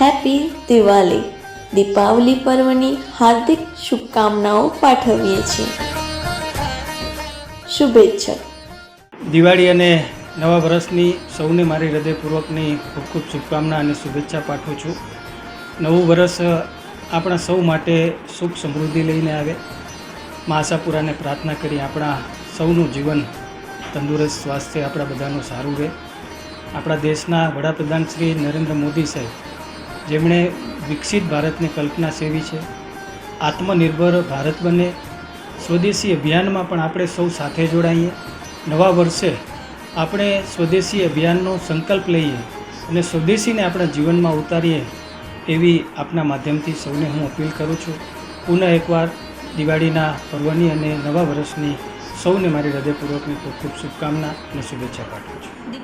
Happy Diwali Deepavali પર્વની હાર્દિક શુભકામનાઓ પાઠવીએ છીએ. શુભેચ્છા. દિવાળી અને નવા વર્ષની સૌને મારી હૃદયપૂર્વકની ખૂબ ખૂબ શુભકામના અને શુભેચ્છા પાઠવું છું. નવું વર્ષ આપણા સૌ માટે સુખ સમૃદ્ધિ લઈને આવે. મા આશાપુરાને પ્રાર્થના કરી આપણા સૌનું જીવન તંદુરસ્ત સ્વાસ્થ્ય આપણા બધાનું સારું રહે. આપણા દેશના વડાપ્રધાન શ્રી નરેન્દ્ર મોદી સાહેબ જેમણે વિકસિત ભારતની કલ્પના સેવી છે. આત્મનિર્ભર ભારત બને. સ્વદેશી અભિયાનમાં પણ આપણે સૌ સાથે જોડાઈએ. નવા વર્ષે આપણે સ્વદેશી અભિયાનનો સંકલ્પ લઈએ અને સ્વદેશીને આપણા જીવનમાં ઉતારીએ એવી આપના માધ્યમથી સૌને હું અપીલ કરું છું. પુનઃ એકવાર દિવાળીના પર્વની અને નવા વર્ષની સૌને મારી હૃદયપૂર્વકની ખૂબ ખૂબ શુભકામના અને શુભેચ્છા પાઠવું છું.